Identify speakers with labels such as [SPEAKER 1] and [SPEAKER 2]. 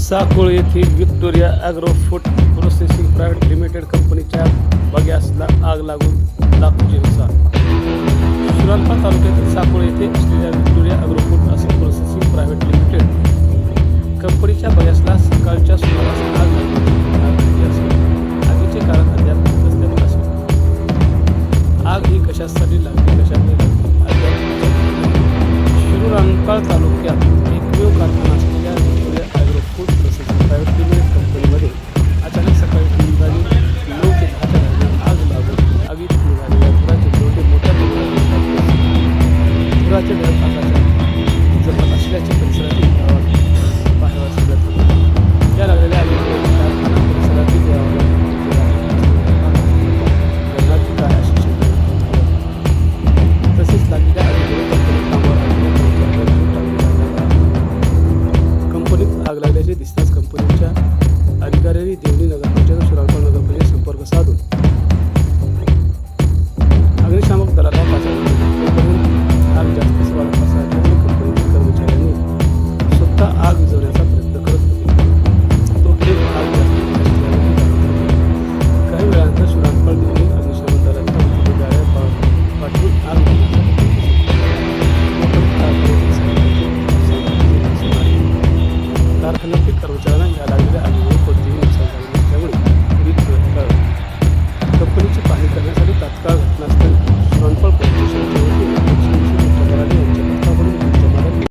[SPEAKER 1] साकोळ येथील Victoria agro food processing private limited कंपनीच्या बग्यासला आग लागून लाखोचे नुकसान. सुरलपा तालुक्यातील साकोळ येथे असलेल्या ही कशासाठी लागली कशासाठी शिरूर अंकाळ तालुक्यात दिसतात कंपनीच्या अधिकाऱ्यांनी देवणी नगरपंचायत सुराळपाळ नगर Let's go.